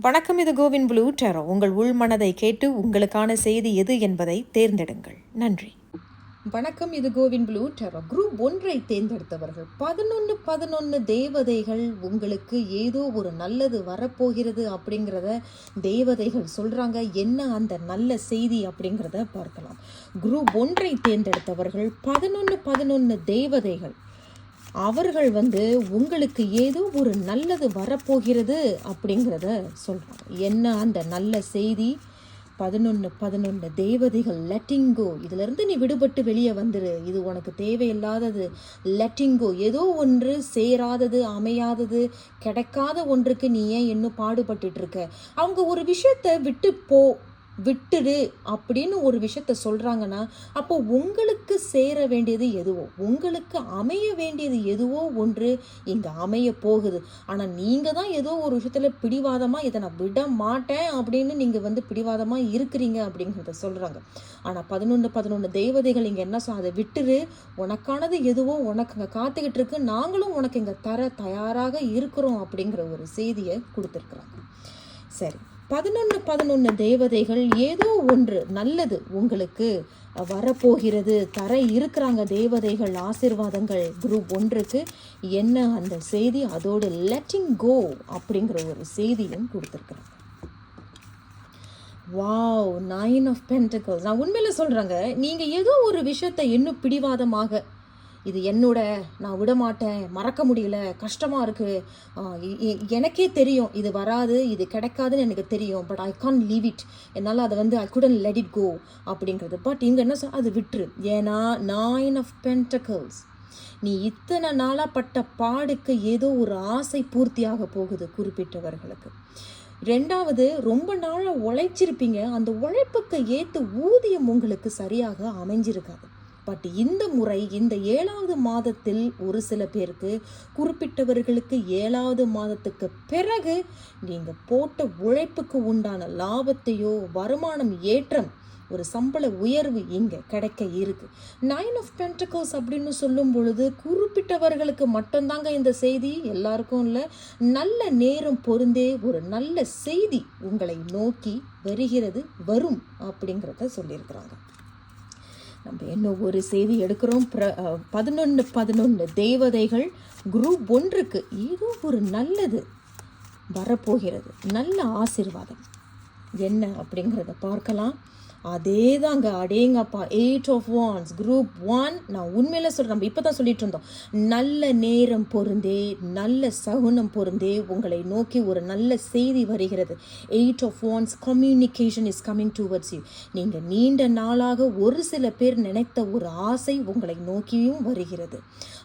வணக்கம் இது CoWIN blue டெரோ. உங்கள் உள்மனதை கேட்டு உங்களுக்கான செய்தி எது என்பதை தேர்ந்தெடுங்கள். நன்றி. வணக்கம் இது கோவின் ப்ளூ டெரோ. குரூப் ஒன்றை தேர்ந்தெடுத்தவர்கள் பதினொன்று பதினொன்று தேவதைகள் உங்களுக்கு ஏதோ ஒரு நல்லது வரப்போகிறது அப்படிங்கிறத தேவதைகள் சொல்கிறாங்க என்ன அந்த நல்ல செய்தி அப்படிங்கிறத பார்க்கலாம். குரூப் ஒன்றை தேர்ந்தெடுத்தவர்கள் பதினொன்று பதினொன்று தேவதைகள். அவர்கள் வந்து உங்களுக்கு ஏதோ ஒரு நல்லது வரப்போகிறது அப்படிங்கிறத சொல்கிறாங்க என்ன அந்த நல்ல செய்தி? பதினொன்று பதினொன்று தேவதைகள் லெட்டிங்கோ இதிலிருந்து நீ விடுபட்டு வெளியே வந்துரு. இது உனக்கு தேவையில்லாதது. லெட்டிங்கோ ஏதோ ஒன்று சேராதது அமையாதது கிடைக்காத ஒன்றுக்கு நீ ஏன் இன்னும் பாடுபட்டுட்டு இருக்க? அவங்க ஒரு விஷயத்தை விட்டு போ. விட்டுடு அப்படின்னு ஒரு விஷயத்த சொல்கிறாங்கன்னா அப்போ உங்களுக்கு சேர வேண்டியது எதுவோ உங்களுக்கு அமைய வேண்டியது எதுவோ ஒன்று இங்கே அமைய போகுது. ஆனால் நீங்கள் தான் ஏதோ ஒரு விஷயத்தில் பிடிவாதமாக இதை நான் விட மாட்டேன் அப்படின்னு நீங்கள் வந்து பிடிவாதமாக இருக்கிறீங்க அப்படிங்கிறத சொல்கிறாங்க ஆனால் பதினொன்று பதினொன்று தெய்வதைகள் இங்கே என்ன சொல் அதை விட்டுரு உனக்கானது எதுவோ உனக்கு இங்கே காத்துக்கிட்டு இருக்கு நாங்களும் உனக்கு இங்கே தர தயாராக இருக்கிறோம் அப்படிங்கிற ஒரு செய்தியை கொடுத்துருக்குறாங்க. சரி பதினொன்று பதினொன்று தேவதைகள் ஏதோ ஒன்று நல்லது உங்களுக்கு. வரப்போகிறது தர இருக்கிறாங்க தேவதைகள் ஆசிர்வாதங்கள். குரூப் ஒன்றுக்கு என்ன அந்த செய்தி? அதோடு லெட்டிங் கோ அப்படிங்கிற ஒரு செய்தியும் கொடுத்துருக்குறாங்க. வாவ் நைன் ஆஃப் பென்டகல்ஸ் நான் உண்மையில் சொல்கிறேங்க நீங்கள் ஏதோ ஒரு விஷயத்தை இன்னும் பிடிவாதமாக இது என்னோட நான் விடமாட்டேன் மறக்க முடியல கஷ்டமாக இருக்குது எனக்கே தெரியும் இது வராது இது கிடைக்காதுன்னு எனக்கு தெரியும் but I can leave it என்னால் அதை வந்து I couldn't let it go அப்படிங்கிறது. பட் இங்கே என்ன சொல் அது விட்டுரு. ஏன்னா நைன் ஆஃப் பென்டக்கல்ஸ் நீ இத்தனை நாளாக பட்ட பாடுக்கு ஏதோ ஒரு ஆசை பூர்த்தியாக போகுது குறிப்பிட்டவர்களுக்கு. ரெண்டாவது ரொம்ப நாளாக உழைச்சிருப்பீங்க அந்த உழைப்புக்கு ஏற்ற ஊதியம் உங்களுக்கு சரியாக அமைஞ்சிருக்காது. பட் இந்த முறை இந்த ஏழாவது மாதத்தில் ஒரு சில பேருக்கு குறிப்பிட்டவர்களுக்கு ஏழாவது மாதத்துக்கு பிறகு நீங்கள் போட்ட உழைப்புக்கு உண்டான லாபத்தையோ வருமானம் ஏற்றம் ஒரு சம்பள உயர்வு இங்கே கிடைக்க இருக்கு. நைன் ஆஃப் பென்டகோஸ் அப்படின்னு சொல்லும் பொழுது குறிப்பிட்டவர்களுக்கு மட்டும்தாங்க இந்த செய்தி. எல்லாருக்கும் இல்லை. நல்ல நேரம் பொருந்தே ஒரு நல்ல செய்தி உங்களை நோக்கி வருகிறது வரும் அப்படிங்கிறத சொல்லியிருக்கிறாங்க. நம்ம என்ன ஒரு செய்தி எடுக்கிறோம்? ப்ர பதினொன்று பதினொன்று தேவதைகள் குரூப் ஒன்றுக்கு ஏதோ ஒரு நல்லது வரப்போகிறது. நல்ல ஆசிர்வாதம். என்ன அப்படிங்கிறத பார்க்கலாம். அதே தாங்க அடேங்கப்பா. Eight of wands group one நான் உண்மையில் சொல்கிறேன் நம்ம இப்போ தான் சொல்லிட்டு இருந்தோம். நல்ல நேரம் பொருந்தே நல்ல சகுனம் பொருந்தே உங்களை நோக்கி ஒரு நல்ல செய்தி வருகிறது. Eight of wands communication is coming towards you நீங்கள் நீண்ட நாளாக ஒரு சில பேர் நினைத்த ஒரு ஆசை உங்களை நோக்கியும் வருகிறது.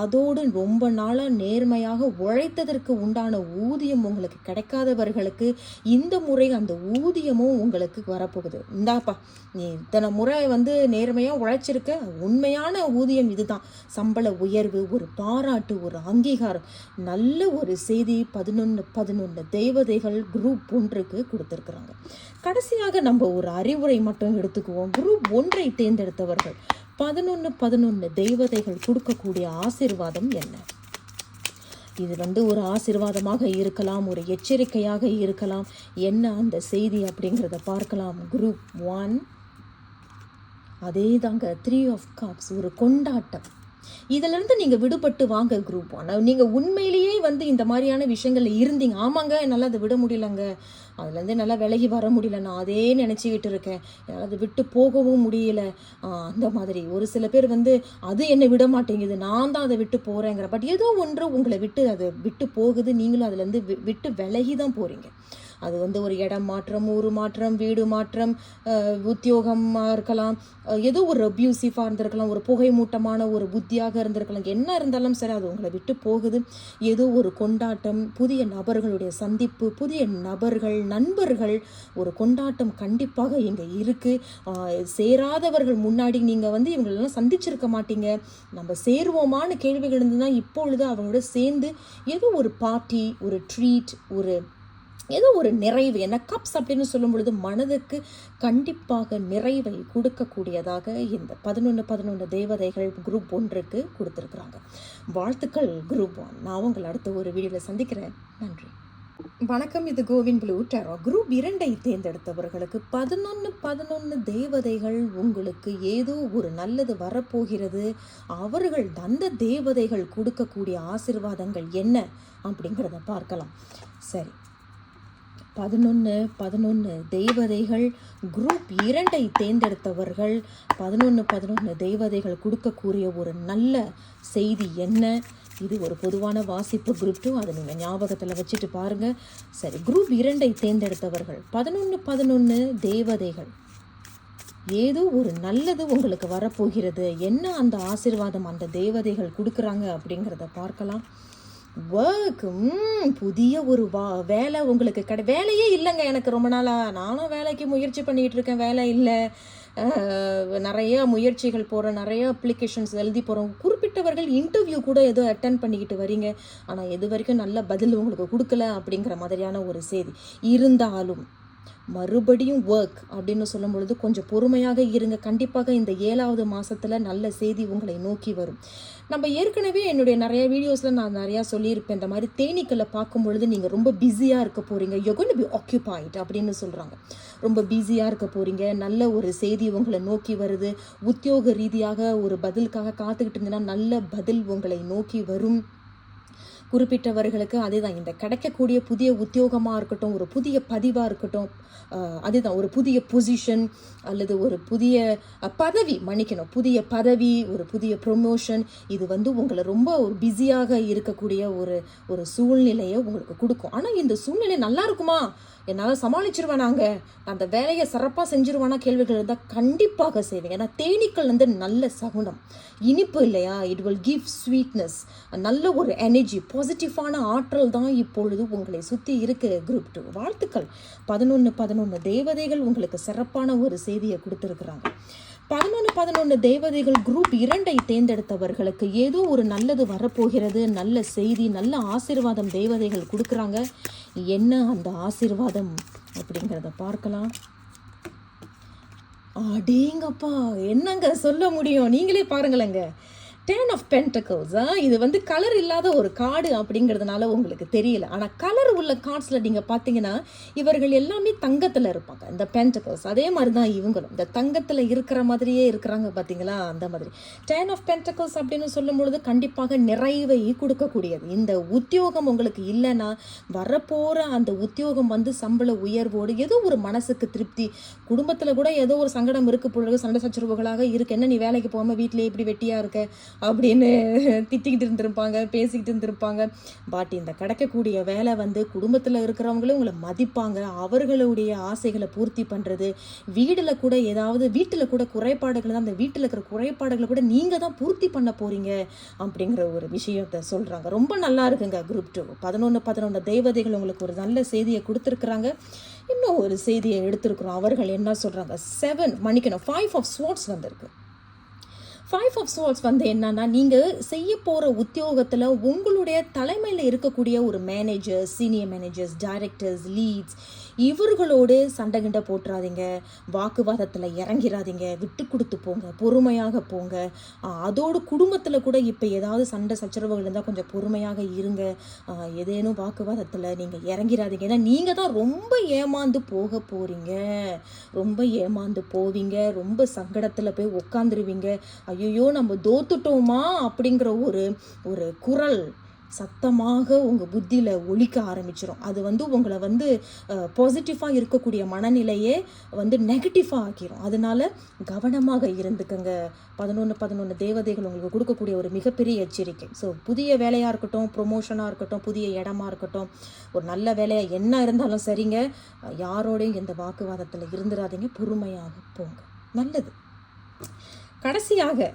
அதோடு ரொம்ப நாளாக நேர்மையாக உழைத்ததற்கு உண்டான ஊதியம் உங்களுக்கு கிடைக்காதவர்களுக்கு இந்த முறை அந்த ஊதியமும் உங்களுக்கு வரப்போகுது. இந்தாப்பா நீ இத்தனை முறை வந்து நேர்மையாக உழைச்சிருக்க. உண்மையான ஊதியம் இதுதான். சம்பள உயர்வு ஒரு பாராட்டு ஒரு அங்கீகாரம். நல்ல ஒரு செய்தி பதினொன்று பதினொன்று தேவதைகள் குரூப் ஒன்றுக்கு கொடுத்துருக்குறாங்க. கடைசியாக நம்ம ஒரு அறிவுரை மட்டும் எடுத்துக்குவோம். குரூப் ஒன்றை தேர்ந்தெடுத்தவர்கள். பதினொன்று பதினொன்று தெய்வதைகள் கொடுக்கக்கூடிய ஆசிர்வாதம் என்ன? இது வந்து ஒரு ஆசிர்வாதமாக இருக்கலாம் ஒரு எச்சரிக்கையாக இருக்கலாம். என்ன அந்த செய்தி அப்படிங்கிறத பார்க்கலாம். குரூப் ஒன் அதே தாங்க த்ரீ ஆஃப் காப்ஸ் ஒரு கொண்டாட்டம். இதிலிருந்து நீங்கள் விடுபட்டு வாங்க குரூப் ஒன் நீங்கள் உண்மையிலேயே வந்து இந்த மாதிரியான விஷயங்கள் இருந்தீங்க. ஆமாங்க என்னால் அதை விட முடியலங்க. அதுலேருந்து நல்லா விலகி வர முடியல. நான் அதே நினச்சிக்கிட்டு இருக்கேன் என்னால் அதை விட்டு போகவும் முடியல. அந்த மாதிரி. ஒரு சில பேர் வந்து அது என்னை விட மாட்டேங்குது. நான் தான் அதை விட்டு போகிறேங்கிற பட் ஏதோ ஒன்று உங்களை விட்டு அதை விட்டு போகுது. நீங்களும் அதுலேருந்து விட்டு விலகி தான் போகிறீங்க அது வந்து ஒரு இடம் மாற்றம் ஊர் மாற்றம் வீடு மாற்றம் உத்தியோகமாக இருக்கலாம். ஏதோ ஒரு அப்யூசிஃபாக இருந்திருக்கலாம். ஒரு புகை மூட்டமான ஒரு புத்தியாக இருந்திருக்கலாம். என்ன இருந்தாலும் சரி அது உங்களை விட்டு போகுது. ஏதோ ஒரு கொண்டாட்டம் புதிய நபர்களுடைய சந்திப்பு புதிய நபர்கள் நண்பர்கள் ஒரு கொண்டாட்டம் கண்டிப்பாக இங்கே இருக்குது சேராதவர்கள் முன்னாடி நீங்கள் வந்து இவங்களெல்லாம் சந்திச்சிருக்க மாட்டீங்க. நம்ம சேருவோமான கேள்விகள் இருந்ததுன்னா இப்பொழுது அவங்களோட சேர்ந்து ஏதோ ஒரு பார்ட்டி ஒரு ட்ரீட் ஒரு ஏதோ ஒரு நிறைவு என்ன கப்ஸ் அப்படின்னு சொல்லும் பொழுது மனதுக்கு கண்டிப்பாக நிறைவை கொடுக்கக்கூடியதாக இந்த பதினொன்று பதினொன்று தேவதைகள் குரூப் ஒன்றுக்கு கொடுத்துருக்குறாங்க. வாழ்த்துக்கள் குரூப் ஒன் நான் உங்களை அடுத்த ஒரு வீடியோவில் சந்திக்கிறேன். நன்றி. வணக்கம் இது கோவின் ப்ளூ டெரோ குரூப் இரண்டை தேர்ந்தெடுத்தவர்களுக்கு பதினொன்று பதினொன்று தேவதைகள் உங்களுக்கு ஏதோ ஒரு நல்லது வரப்போகிறது. அவர்கள் அந்த தேவதைகள் கொடுக்கக்கூடிய ஆசிர்வாதங்கள் என்ன அப்படிங்கிறத பார்க்கலாம். சரி. பதினொன்று பதினொன்று தெய்வதைகள் குரூப் இரண்டை தேர்ந்தெடுத்தவர்கள். பதினொன்று பதினொன்று தெய்வதைகள் கொடுக்கக்கூடிய ஒரு நல்ல செய்தி என்ன? இது ஒரு பொதுவான வாசிப்பு குரூப் டூ அதை நீங்கள் ஞாபகத்தில் வச்சுட்டு பாருங்கள் சரி குரூப் இரண்டை தேர்ந்தெடுத்தவர்கள். பதினொன்று பதினொன்று தேவதைகள். ஏதோ ஒரு நல்லது உங்களுக்கு வரப்போகிறது. என்ன அந்த ஆசிர்வாதம் அந்த தேவதைகள் கொடுக்குறாங்க அப்படிங்கிறத பார்க்கலாம். ஒர்க் புதிய ஒரு வா வேலை உங்களுக்கு கிடை வேலையே இல்லைங்க எனக்கு ரொம்ப நாளாக நானும் வேலைக்கு முயற்சி பண்ணிகிட்டு இருக்கேன் வேலை இல்லை. நிறையா நிறைய முயற்சிகள் போகிறோம் நிறைய அப்ளிகேஷன்ஸ் எழுதி போகிறோம் குறிப்பிட்டவர்கள் இன்டர்வியூ கூட ஏதோ அட்டன் பண்ணிக்கிட்டு வரீங்க. ஆனால் எது வரைக்கும் நல்ல பதில் உங்களுக்கு கொடுக்கல அப்படிங்கிற மாதிரியான ஒரு செய்தி. இருந்தாலும் மறுபடியும் ஒர்க் அப்படின்னு சொல்லும் பொழுது கொஞ்சம் பொறுமையாக இருங்க. கண்டிப்பாக இந்த ஏழாவது மாதத்தில் நல்ல செய்தி உங்களை நோக்கி வரும். நம்ம ஏற்கனவே என்னுடைய நிறைய வீடியோஸில் நான் நிறையா சொல்லியிருப்பேன். இந்த மாதிரி தேனீக்களை பார்க்கும் பொழுது நீங்கள் ரொம்ப பிஸியாக இருக்க போகிறீங்க யூ பி ஆக்கியூபைட் அப்படின்னு சொல்கிறாங்க ரொம்ப பிஸியாக இருக்க போகிறீங்க நல்ல ஒரு செய்தி உங்களை நோக்கி வருது. உத்தியோக ரீதியாக ஒரு பதிலுக்காக காத்துக்கிட்டு இருந்தீங்கன்னா நல்ல பதில் உங்களை நோக்கி வரும். குறிப்பிட்டவர்களுக்கு அதுதான். இந்த கிடைக்கக்கூடிய புதிய உத்தியோகமாக இருக்கட்டும் ஒரு புதிய பதிவாக இருக்கட்டும் அதுதான். ஒரு புதிய பொசிஷன் அல்லது ஒரு புதிய பதவி மன்னிக்கணும். புதிய பதவி ஒரு புதிய ப்ரொமோஷன் இது வந்து உங்களை ரொம்ப ஒரு பிஸியாக இருக்கக்கூடிய ஒரு ஒரு சூழ்நிலையை உங்களுக்கு கொடுக்கும். ஆனால் இந்த சூழ்நிலை நல்லா இருக்குமா? என்னால் சமாளிச்சிருவேன் நாங்கள் அந்த வேலையை சிறப்பாக செஞ்சிருவானா? கேள்விகள் இருந்தால் கண்டிப்பாக செய்வேன். ஏன்னா தேனீக்கள் வந்து நல்ல சகுனம். இனிப்பு இல்லையா? இட் வில் கிவ் ஸ்வீட்னஸ் நல்ல ஒரு எனர்ஜி பாசிட்டிவான ஆற்றல் தான் இப்பொழுது உங்களை சுற்றி இருக்க குரூப் டூ வாழ்த்துக்கள். பதினொன்று பதினொன்று தேவதைகள் உங்களுக்கு சிறப்பான ஒரு செய்தியை கொடுத்துருக்குறாங்க. பதினொன்று பதினொன்று தேவதைகள் குரூப் இரண்டை தேர்ந்தெடுத்தவர்களுக்கு ஏதோ ஒரு நல்லது வரப்போகிறது நல்ல செய்தி நல்ல ஆசிர்வாதம் தேவதைகள் கொடுக்குறாங்க. என்ன அந்த ஆசிர்வாதம் அப்படிங்கிறத பார்க்கலாம். அடேங்கப்பா என்னங்க சொல்ல முடியும்? நீங்களே பாருங்களேங்க. டேன் ஆஃப் பென்டக்கல்ஸா இது வந்து கலர் இல்லாத ஒரு கார்டு அப்படிங்கிறதுனால உங்களுக்கு தெரியல. ஆனால் கலர் உள்ள கார்ட்ஸில் நீங்கள் பார்த்தீங்கன்னா இவர்கள் எல்லாமே தங்கத்தில் இருப்பாங்க. இந்த பென்டக்கல்ஸ் அதே மாதிரி தான் இவங்களும். இந்த தங்கத்தில் இருக்கிற மாதிரியே இருக்கிறாங்க பார்த்தீங்களா அந்த மாதிரி. டேன் ஆஃப் பென்டக்கல்ஸ் அப்படின்னு சொல்லும் பொழுது கண்டிப்பாக நிறைவை கொடுக்கக்கூடியது. இந்த உத்தியோகம் உங்களுக்கு இல்லைன்னா வரப்போகிற அந்த உத்தியோகம் வந்து சம்பள உயர்வோடு ஏதோ ஒரு மனசுக்கு திருப்தி. குடும்பத்தில் கூட ஏதோ ஒரு சங்கடம் இருக்கு பொழுது சண்டை சச்சரவுகளாக இருக்கு. என்ன நீ வேலைக்கு போகாமல் வீட்டிலே இப்படி வெட்டியாக இருக்க? அப்படின்னு திட்டிக்கிட்டு இருந்திருப்பாங்க பேசிக்கிட்டு இருந்திருப்பாங்க. பட் இந்த கிடைக்கக்கூடிய வேலை வந்து குடும்பத்தில் இருக்கிறவங்களும் உங்களை மதிப்பாங்க. அவர்களுடைய ஆசைகளை பூர்த்தி பண்ணுறது வீடில் கூட ஏதாவது வீட்டில் கூட குறைபாடுகள் தான் அந்த வீட்டில் இருக்கிற குறைபாடுகளை கூட நீங்கள் தான் பூர்த்தி பண்ண போகிறீங்க அப்படிங்கிற ஒரு விஷயத்தை சொல்கிறாங்க ரொம்ப நல்லா இருக்குங்க குரூப் டூ பதினொன்று பதினொன்று தெய்வதைகள் உங்களுக்கு ஒரு நல்ல செய்தியை கொடுத்துருக்குறாங்க. இன்னும் ஒரு செய்தியை எடுத்திருக்கிறோம். அவர்கள் என்ன சொல்கிறாங்க செவன் மன்னிக்கணும். ஃபைவ் ஆஃப் ஸ்வாட்ஸ் வந்திருக்கு. ஃபைவ் ஆஃப் சோல்ஸ் வந்து என்னன்னா நீங்கள் செய்ய போகிற உத்தியோகத்தில் உங்களுடைய தலைமையில் இருக்கக்கூடிய ஒரு manager senior managers directors leads இவர்களோடு சண்டை கிண்டை போட்டுறாதீங்க. வாக்குவாதத்தில் இறங்கிறாதீங்க. விட்டு கொடுத்து போங்க. பொறுமையாக போங்க. அதோடு குடும்பத்தில் கூட இப்போ ஏதாவது சண்டை சச்சரவுகள் இருந்தால் கொஞ்சம் பொறுமையாக இருங்க. ஏதேனும் வாக்குவாதத்தில் நீங்கள் இறங்கிறாதீங்க. ஏன்னா நீங்கள் தான் ரொம்ப ஏமாந்து போக போகிறீங்க ரொம்ப ஏமாந்து போவீங்க. ரொம்ப சங்கடத்தில் போய் உட்காந்துருவீங்க ஐயோ நம்ம தோத்துட்டோமா அப்படிங்கிற ஒரு ஒரு குரல் சத்தமாக உங்கள் புத்தியில் ஒழிக்க ஆரம்பிச்சிடும் அது வந்து உங்களை வந்து பாசிட்டிவாக இருக்கக்கூடிய மனநிலையே வந்து நெகட்டிவாக ஆக்கிரும். அதனால கவனமாக இருந்துக்கங்க. பதினொன்று பதினொன்று தேவதைகள் உங்களுக்கு கொடுக்கக்கூடிய ஒரு மிகப்பெரிய எச்சரிக்கை. ஸோ புதிய வேலையாக இருக்கட்டும் ப்ரொமோஷனாக இருக்கட்டும் புதிய இடமா இருக்கட்டும் ஒரு நல்ல வேலையாக என்ன இருந்தாலும் சரிங்க. யாரோடையும் எந்த வாக்குவாதத்தில் இருந்துடாதீங்க பொறுமையாக போங்க. நல்லது. கடைசியாக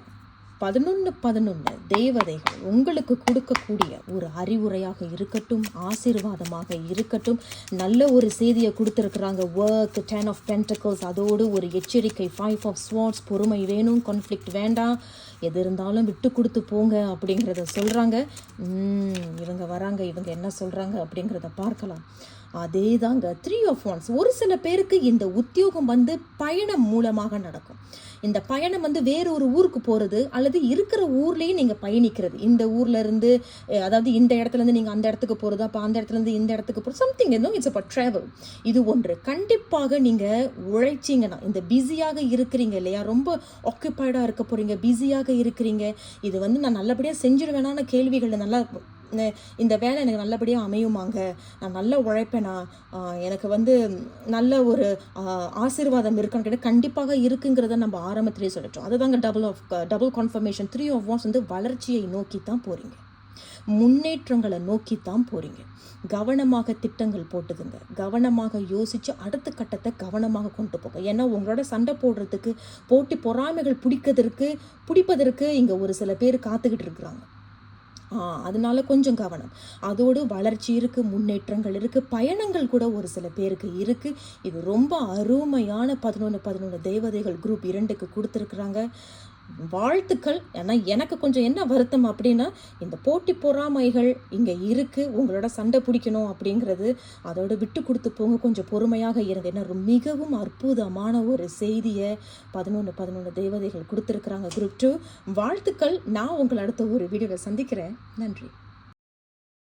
பதினொன்று பதினொன்று தேவதைகள் உங்களுக்கு கொடுக்கக்கூடிய ஒரு அறிவுரையாக இருக்கட்டும் ஆசீர்வாதமாக இருக்கட்டும். நல்ல ஒரு செய்தியை கொடுத்துருக்குறாங்க. ஒர்க் டென் ஆஃப் டென்டக்கல்ஸ் அதோடு ஒரு எச்சரிக்கை. ஃபைவ் ஆஃப் ஸ்வாட்ஸ் பொறுமை வேணும் கான்ஃப்ளிக்ட் வேண்டாம். எது இருந்தாலும் விட்டு கொடுத்து போங்க அப்படிங்கிறத சொல்கிறாங்க இவங்க வராங்க இவங்க என்ன சொல்கிறாங்க அப்படிங்கிறத பார்க்கலாம். அதே தாங்க த்ரீ ஆஃப் ஒன்ஸ் ஒரு சில பேருக்கு இந்த உத்தியோகம் வந்து பயணம் மூலமாக நடக்கும். இந்த பயணம் வந்து வேற ஒரு ஊருக்கு போகிறது அல்லது இருக்கிற ஊர்லேயே நீங்கள் பயணிக்கிறது. இந்த ஊரில் இருந்து அதாவது இந்த இடத்துல இருந்து நீங்கள் அந்த இடத்துக்கு போகிறது அப்போ அந்த இடத்துல இருந்து இந்த இடத்துக்கு போகிறது சம்திங் எதுவும் இட்ஸ் அ ட்ராவல் இது ஒன்று. கண்டிப்பாக நீங்கள் உழைச்சிங்கன்னா இந்த பிஸியாக இருக்கிறீங்க இல்லையா? ரொம்ப ஆக்குப்பைடாக இருக்க போகிறீங்க பிஸியாக இருக்கிறீங்க. இது வந்து நான் நல்லபடியாக செஞ்சிருவேனான கேள்விகளில் நல்லா இந்த வேலை எனக்கு நல்லபடியாக அமையுமாங்க. நான் நல்லா உழைப்பேனா? எனக்கு வந்து நல்ல ஒரு ஆசீர்வாதம் இருக்கான்னு கேட்டால் கண்டிப்பாக இருக்குங்கிறத நம்ம ஆரம்பத்திலே சொல்லிட்டோம். அதுதாங்க double of double confirmation three of wands வந்து வளர்ச்சியை நோக்கி தான் போகிறீங்க முன்னேற்றங்களை நோக்கி தான் போகிறீங்க கவனமாக திட்டங்கள் போட்டுக்குங்க. கவனமாக யோசித்து அடுத்த கட்டத்தை கவனமாக கொண்டு போங்க. ஏன்னா உங்களோட சண்டை போடுறதுக்கு போட்டி பொறாமைகள் பிடிக்கிறதுக்கு பிடிப்பதற்கு இங்கே ஒரு சில பேர் காத்துக்கிட்டு இருக்கிறாங்க. அதனால கொஞ்சம் கவனம். அதோடு வளர்ச்சி இருக்குது முன்னேற்றங்கள் இருக்குது பயணங்கள் கூட ஒரு சில பேருக்கு இருக்குது இது ரொம்ப அருமையான பதினொன்று பதினொன்று தேவதைகள் குரூப் இரண்டுக்கு கொடுத்துருக்குறாங்க. வாழ்த்துக்கள். ஏன்னா எனக்கு கொஞ்சம் என்ன வருத்தம் அப்படின்னா இந்த போட்டி பொறாமைகள் இங்கே இருக்குது உங்களோட சண்டை பிடிக்கணும் அப்படிங்கிறது அதோட விட்டு கொடுத்து போங்க கொஞ்சம் பொறுமையாக இருங்க. ஏன்னா மிகவும் அற்புதமான ஒரு செய்தியை பதினொன்று பதினொன்று தேவதைகள் கொடுத்துருக்குறாங்க. Group two. வாழ்த்துக்கள். நான் உங்களை அடுத்த ஒரு வீடியோவில் சந்திக்கிறேன். நன்றி.